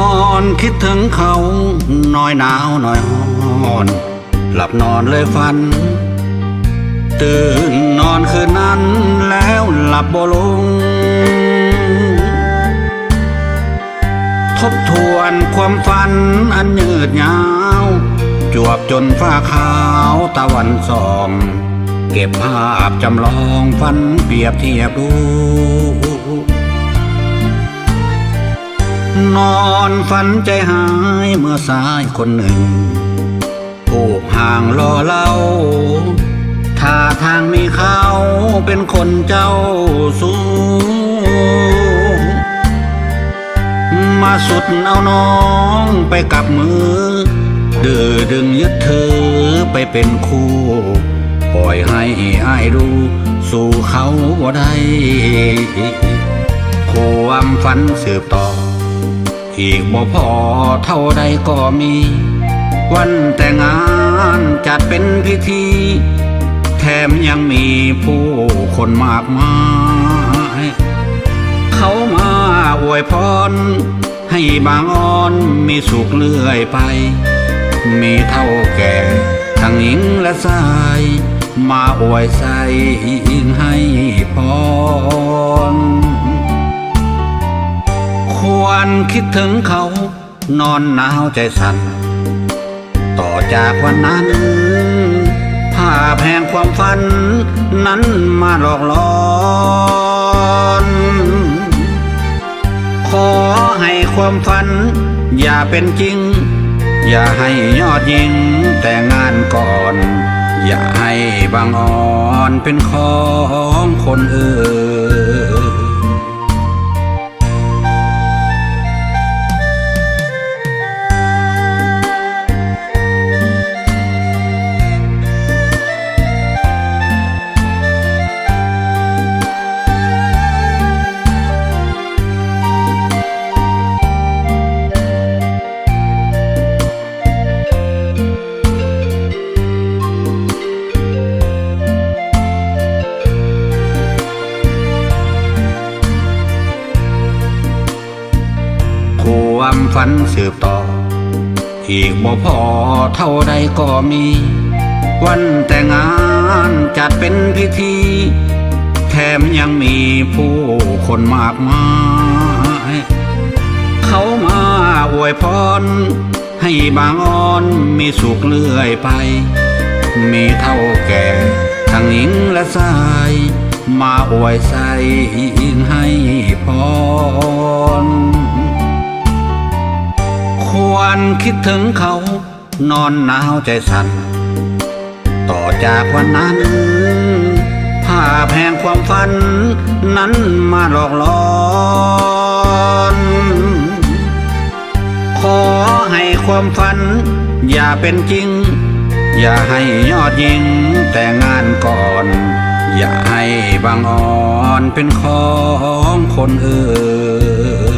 อนคิดถึงเขาน้อยหนาวน้อยฮ้อน หลับนอนเลยฝัน ตื่นนอนคืนนั้นแล้วหลับบ่ลง ทบทวนความฝันอันยืดยาว จวบจนฟ้าขาวตะวันส่อง เก็บภาพจำลองฝันเปรียบเทียบดู นอนฝันใจหายเมื่อสายคนหนึ่งโอบห่างรอเล่าท่าทางมีเขาเป็นคนเจ้าสูงมาสุดเอาน้องไปกับมือดื้อดึงยึดเธอไปเป็นคู่ ปล่อยให้อายดูสู่เขาบ่ได้ความฝันสืบต่อ อีกบ่พอเท่าใดก็มี วันแต่งงานจัดเป็นพิธี แถมยังมีผู้คนมากมาย เขามาอวยพร ให้บางอ่อนมีสุขเรื่อยไป มีเท่าแก่ทั้งหญิงและชาย มาอวยใส่ให้พร วรคิดถึงเขา นอนหนาวใจสั่น ต่อจากวันนั้น ภาพแห่งความฝัน นั้นมาหลอกหลอนขอให้ความฝัน อย่าเป็นจริง อย่าให้ยอดยิงแต่งงานก่อน อย่าให้บางอ่อนเป็นของคนอื่น ความฝันสืบต่อ อีกบ่พอเท่าใดก็มี วันแต่งงานจัดเป็นพิธี แถมยังมีผู้คนมากมาย เขามาอวยพร ให้บางอ่อนมีสุขเรื่อยไป มีเท่าแก่ทั้งหญิงและชาย มาอวยใส่ให้ คิดถึงเขา นอนหนาวใจสั่นต่อจากวันนั้นภาพแห่งความฝัน นั้นมาหลอกหลอนขอให้ความฝัน อย่าเป็นจริง อย่าให้ยอดยิงแต่งงานก่อน อย่าให้บางอ่อนเป็นของคนอื่น